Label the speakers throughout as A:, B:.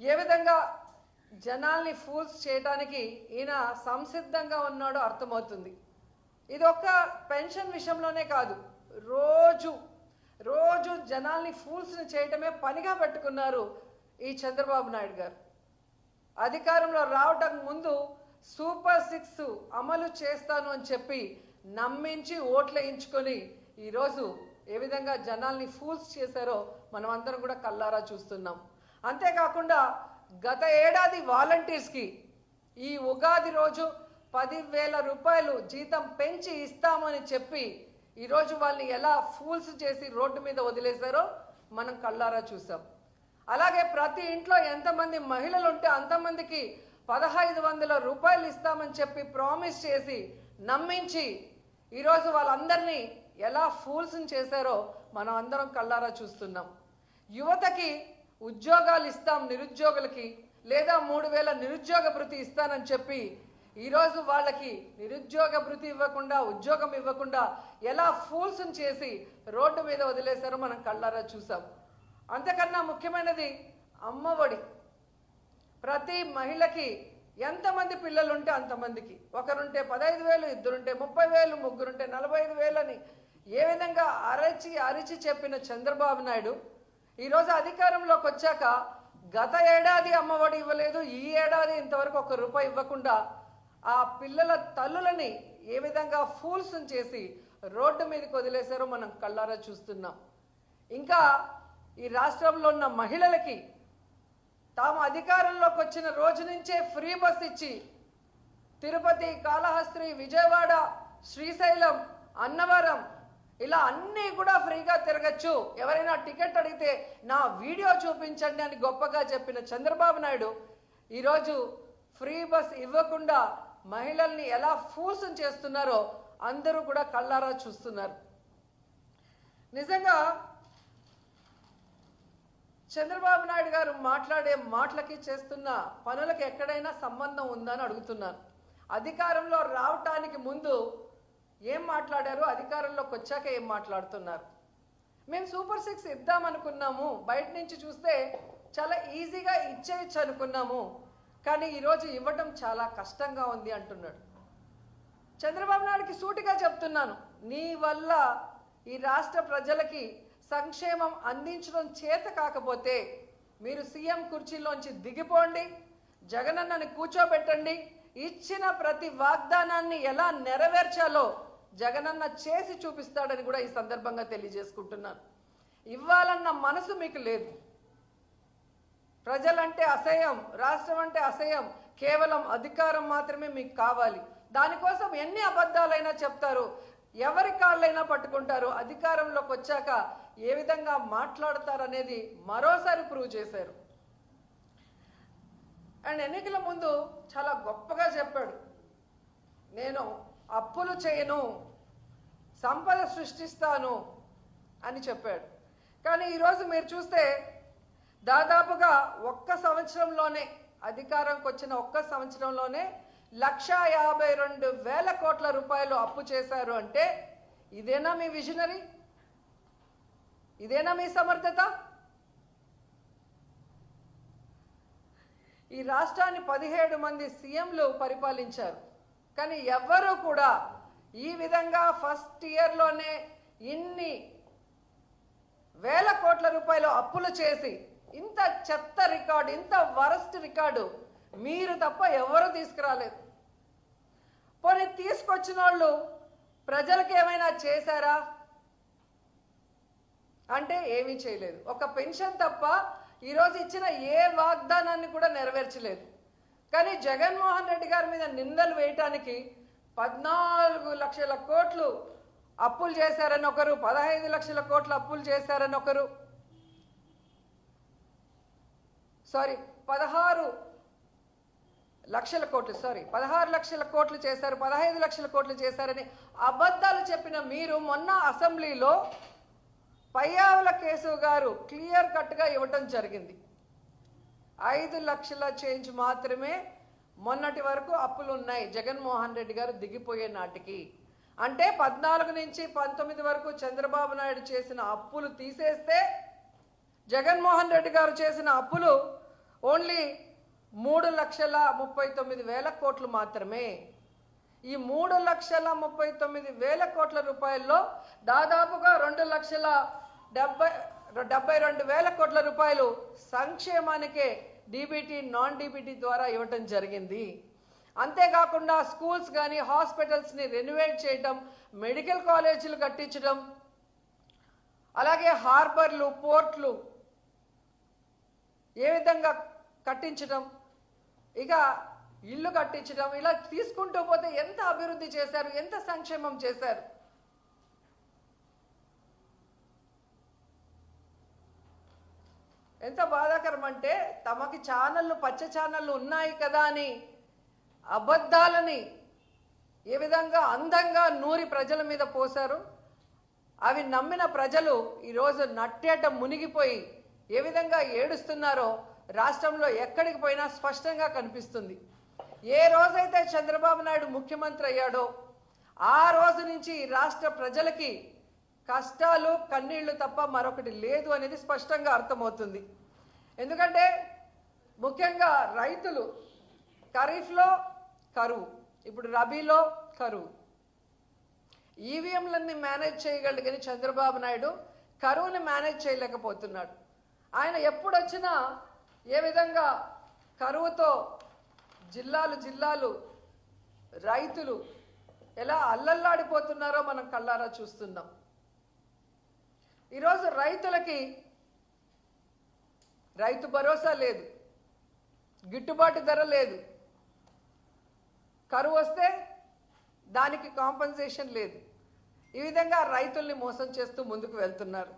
A: ఏ విధంగా జనాల్ని ఫూల్స్ చేయడానికి ఈయన సంసిద్ధంగా ఉన్నాడో అర్థమవుతుంది. ఇది ఒక పెన్షన్ విషయంలోనే కాదు. రోజు రోజు జనాల్ని ఫూల్స్ని చేయటమే పనిగా పెట్టుకున్నారు ఈ చంద్రబాబు నాయుడు గారు. అధికారంలో రావటం ముందు సూపర్ సిక్స్ అమలు చేస్తాను అని చెప్పి నమ్మించి ఓట్లు వేయించుకొని ఈరోజు ఏ విధంగా జనాల్ని ఫూల్స్ చేశారో మనం అందరం కూడా కల్లారా చూస్తున్నాం. అంతేకాకుండా గత ఏడాది వాలంటీర్స్కి ఈ ఉగాది రోజు పదివేల రూపాయలు జీతం పెంచి ఇస్తామని చెప్పి ఈరోజు వాళ్ళని ఎలా ఫూల్స్ చేసి రోడ్డు మీద వదిలేశారో మనం కళ్ళారా చూసాం అలాగే ప్రతి ఇంట్లో ఎంతమంది మహిళలు ఉంటే అంతమందికి పదహైదు వందల రూపాయలు ఇస్తామని చెప్పి ప్రామిస్ చేసి నమ్మించి ఈరోజు వాళ్ళందరినీ ఎలా ఫూల్స్ని చేశారో మనం అందరం కళ్ళారా చూస్తున్నాం. యువతకి ఉద్యోగాలు ఇస్తాం నిరుద్యోగులకి లేదా మూడు వేల నిరుద్యోగ భృతి ఇస్తానని చెప్పి ఈరోజు వాళ్ళకి నిరుద్యోగ భృతి ఇవ్వకుండా ఉద్యోగం ఇవ్వకుండా ఎలా ఫూల్స్ని చేసి రోడ్డు మీద వదిలేశారో మనం కళ్ళారా చూసాం అంతకన్నా ముఖ్యమైనది అమ్మఒడి. ప్రతి మహిళకి ఎంతమంది పిల్లలు ఉంటే అంతమందికి. ఒకరుంటే పదహైదు వేలు ఇద్దరుంటే ముప్పై వేలు ముగ్గురుంటే నలభై ఐదు వేలు అని ఏ విధంగా అరచి అరిచి చెప్పిన చంద్రబాబు నాయుడు ఈరోజు అధికారంలోకి వచ్చాక గత ఏడాది అమ్మఒడి ఇవ్వలేదు ఈ ఏడాది ఇంతవరకు ఒక రూపాయి ఇవ్వకుండా ఆ పిల్లల తల్లులని ఏ విధంగా ఫూల్స్ చేసి రోడ్డు మీదకి వదిలేశారో మనం కళ్ళారా చూస్తున్నాం. ఇంకా ఈ రాష్ట్రంలో ఉన్న మహిళలకి తాము అధికారంలోకి వచ్చిన రోజు నుంచే ఫ్రీ బస్ ఇచ్చి తిరుపతి కాళహస్త్రి విజయవాడ శ్రీశైలం అన్నవరం ఇలా అన్నీ కూడా ఫ్రీగా తిరగచ్చు. ఎవరైనా టికెట్ అడిగితే నా వీడియో చూపించండి అని గొప్పగా చెప్పిన చంద్రబాబు నాయుడు ఈరోజు ఫ్రీ బస్ ఇవ్వకుండా మహిళల్ని ఎలా ఫూసం చేస్తున్నారో అందరూ కూడా కళ్ళారా చూస్తున్నారు. నిజంగా చంద్రబాబు నాయుడు గారు మాట్లాడే మాటలకి చేస్తున్న పనులకు ఎక్కడైనా సంబంధం ఉందా అని అడుగుతున్నాను అధికారంలో రావటానికి ముందు ఏం మాట్లాడారు? అధికారంలోకి వచ్చాక ఏం మాట్లాడుతున్నారు? మేము సూపర్ సిక్స్ ఇద్దామనుకున్నాము. బయట నుంచి చూస్తే చాలా ఈజీగా ఇచ్చేయచ్చు అనుకున్నాము. కానీ ఈరోజు ఇవ్వటం చాలా కష్టంగా ఉంది అంటున్నాడు. చంద్రబాబు నాయుడుకి సూటిగా చెప్తున్నాను. నీ వల్ల ఈ రాష్ట్ర ప్రజలకి సంక్షేమం అందించడం చేత కాకపోతే మీరు సీఎం కుర్చీలోంచి దిగిపోండి జగనన్నని కూర్చోబెట్టండి ఇచ్చిన ప్రతి వాగ్దానాన్ని ఎలా నెరవేర్చాలో జగనన్న చేసి చూపిస్తాడని కూడా ఈ సందర్భంగా తెలియజేసుకుంటున్నాను. ఇవ్వాలన్న మనసు మీకు లేదు. ప్రజలంటే అసహ్యం రాష్ట్రం అంటే అసహ్యం కేవలం అధికారం మాత్రమే మీకు కావాలి. దానికోసం ఎన్ని అబద్ధాలైనా చెప్తారు ఎవరి కాళ్ళైనా పట్టుకుంటారు అధికారంలోకి వచ్చాక ఏ విధంగా మాట్లాడతారనేది మరోసారి ప్రూవ్ చేశారు. అండ్ ఎన్నికల ముందు చాలా గొప్పగా చెప్పాడు. నేను అప్పులు చేయను సంపద సృష్టిస్తాను అని చెప్పాడు. కానీ ఈరోజు మీరు చూస్తే దాదాపుగా ఒక్క సంవత్సరంలోనే అధికారంకి వచ్చిన ఒక్క సంవత్సరంలోనే లక్షా యాభై రెండు వేల కోట్ల రూపాయలు అప్పు చేశారు అంటే ఇదేనా మీ విజనరీ? ఇదేనా మీ సమర్థత? ఈ రాష్ట్రాన్ని పదిహేడు మంది సీఎంలు పరిపాలించారు. కానీ ఎవ్వరూ కూడా ఈ విధంగా ఫస్ట్ ఇయర్లోనే ఇన్ని వేల కోట్ల రూపాయలు అప్పులు చేసి ఇంత చెత్త రికార్డు ఇంత వరస్ట్ రికార్డు మీరు తప్ప ఎవరు తీసుకురాలేదు. పోనీ తీసుకొచ్చిన వాళ్ళు ప్రజలకు ఏమైనా చేశారా? అంటే ఏమీ చేయలేదు. ఒక పెన్షన్ తప్ప ఈరోజు ఇచ్చిన ఏ వాగ్దానాన్ని కూడా నెరవేర్చలేదు. కానీ జగన్మోహన్ రెడ్డి గారి మీద నిందలు వేయటానికి పద్నాలుగు లక్షల కోట్లు అప్పులు చేశారని ఒకరు పదహైదు లక్షల కోట్లు అప్పులు చేశారని ఒకరు. సారీ పదహారు లక్షల కోట్లు సారీ పదహారు లక్షల కోట్లు చేశారు పదహైదు లక్షల కోట్లు చేశారని అబద్ధాలు చెప్పిన మీరు మొన్న అసెంబ్లీలో పయ్యావుల కేశవ్ గారు క్లియర్ కట్గా ఇవ్వటం జరిగింది. ఐదు లక్షల చేంజ్ మాత్రమే మొన్నటి వరకు అప్పులు ఉన్నాయి జగన్మోహన్ రెడ్డి గారు దిగిపోయే నాటికి. అంటే పద్నాలుగు నుంచి పంతొమ్మిది వరకు చంద్రబాబు నాయుడు చేసిన అప్పులు తీసేస్తే జగన్మోహన్ రెడ్డి గారు చేసిన అప్పులు ఓన్లీ మూడు లక్షల ముప్పై తొమ్మిది వేల కోట్లు మాత్రమే. ఈ మూడు లక్షల ముప్పై తొమ్మిది వేల కోట్ల రూపాయల్లో దాదాపుగా రెండు లక్షల డెబ్బై డెబ్బై రెండు వేల కోట్ల రూపాయలు సంక్షేమానికే డీబీటీ నాన్ డీబీటీ ద్వారా ఇవ్వటం జరిగింది. అంతేకాకుండా స్కూల్స్ కానీ హాస్పిటల్స్ని రెన్యువేట్ చేయటం మెడికల్ కాలేజీలు కట్టించడం అలాగే హార్బర్లు పోర్ట్లు ఏ విధంగా కట్టించడం ఇక ఇల్లు కట్టించడం ఇలా తీసుకుంటూ పోతే ఎంత అభివృద్ధి చేశారు ఎంత సంక్షేమం చేశారు? ఎంత బాధాకరం అంటే తమకి ఛానళ్ళు పచ్చ ఛానళ్ళు ఉన్నాయి కదా అని అబద్ధాలని ఏ విధంగా అందంగా నూరి ప్రజల మీద పోశారు. అవి నమ్మిన ప్రజలు ఈరోజు నట్టేట మునిగిపోయి ఏ విధంగా ఏడుస్తున్నారో రాష్ట్రంలో ఎక్కడికి పోయినా స్పష్టంగా కనిపిస్తుంది. ఏ రోజైతే చంద్రబాబు నాయుడు ముఖ్యమంత్రి అయ్యాడో ఆ రోజు నుంచి ఈ రాష్ట్ర ప్రజలకి కష్టాలు కన్నీళ్ళు తప్ప మరొకటి లేదు అనేది స్పష్టంగా అర్థమవుతుంది. ఎందుకంటే ముఖ్యంగా రైతులు ఖరీఫ్లో కరువు ఇప్పుడు రబీలో కరువు. ఈవీఎంలన్నీ మేనేజ్ చేయగలడు చంద్రబాబు నాయుడు కరువుని మేనేజ్ చేయలేకపోతున్నాడు. ఆయన ఎప్పుడొచ్చినా ఏ విధంగా కరువుతో జిల్లాలు జిల్లాలు రైతులు ఎలా అల్లల్లాడిపోతున్నారో మనం కళ్ళారా చూస్తున్నాం. ఈరోజు రైతులకి రైతు భరోసా లేదు గిట్టుబాటు ధర లేదు. కరువు వస్తే దానికి కాంపన్సేషన్ లేదు. ఈ విధంగా రైతుల్ని మోసం చేస్తూ ముందుకు వెళ్తున్నారు.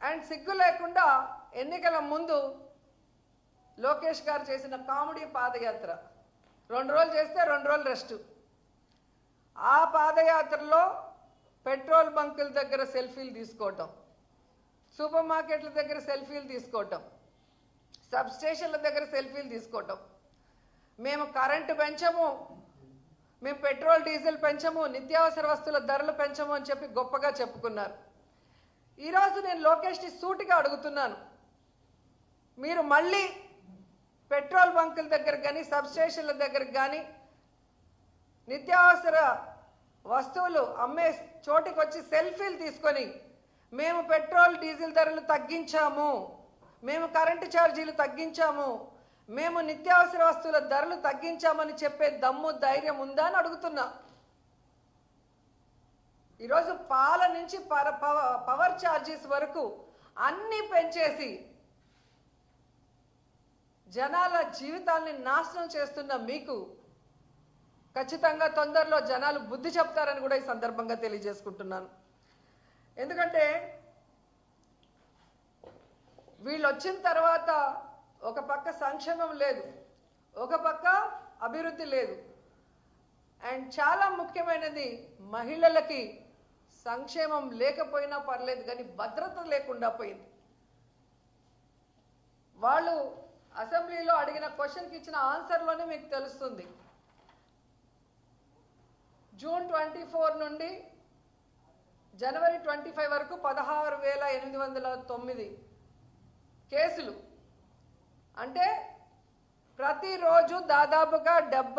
A: అండ్ సిగ్గు లేకుండా ఎన్నికల ముందు లోకేష్ గారు చేసిన కామెడీ పాదయాత్ర. రెండు రోజులు చేస్తే రెండు రోజులు రెస్ట్. ఆ పాదయాత్రలో పెట్రోల్ బంకుల దగ్గర సెల్ఫీలు తీసుకోవటం సూపర్ మార్కెట్ల దగ్గర సెల్ఫీలు తీసుకోవటం సబ్ స్టేషన్ల దగ్గర సెల్ఫీలు తీసుకోవటం. మేము కరెంటు పెంచము మేము పెట్రోల్ డీజిల్ పెంచము నిత్యావసర వస్తువుల ధరలు పెంచము అని చెప్పి గొప్పగా చెప్పుకున్నారు. ఈరోజు నేను లోకేష్ని సూటిగా అడుగుతున్నాను. మీరు మళ్ళీ పెట్రోల్ బంకుల దగ్గర కానీ సబ్ స్టేషన్ల దగ్గర కానీ నిత్యావసర వస్తువులు అమ్మే చోటికి వచ్చి సెల్ఫీలు తీసుకొని మేము పెట్రోల్ డీజిల్ ధరలు తగ్గించాము. మేము కరెంటు ఛార్జీలు తగ్గించాము. మేము నిత్యావసర వస్తువుల ధరలు తగ్గించామని చెప్పే దమ్ము ధైర్యం ఉందా అని అడుగుతున్నా. ఈరోజు పాల నుంచి పవర్ ఛార్జెస్ వరకు అన్నీ పెంచేసి జనాల జీవితాల్ని నాశనం చేస్తున్న మీకు ఖచ్చితంగా తొందరలో జనాలు బుద్ధి చెప్తారని కూడా ఈ సందర్భంగా తెలియజేసుకుంటున్నాను. ఎందుకంటే వీళ్ళు వచ్చిన తర్వాత ఒక పక్క సంక్షేమం లేదు ఒక పక్క అభివృద్ధి లేదు. అండ్ చాలా ముఖ్యమైనది మహిళలకి సంక్షేమం లేకపోయినా పర్లేదు కానీ భద్రత లేకుండా పోయింది. వాళ్ళు అసెంబ్లీలో అడిగిన క్వశ్చన్కి ఇచ్చిన ఆన్సర్లోనే మీకు తెలుస్తుంది. జూన్ ట్వంటీ ఫోర్ నుండి జనవరి ట్వంటీ ఫైవ్ వరకు పదహారు వేల ఎనిమిది వందల తొమ్మిది కేసులు. అంటే ప్రతిరోజు దాదాపుగా డెబ్బై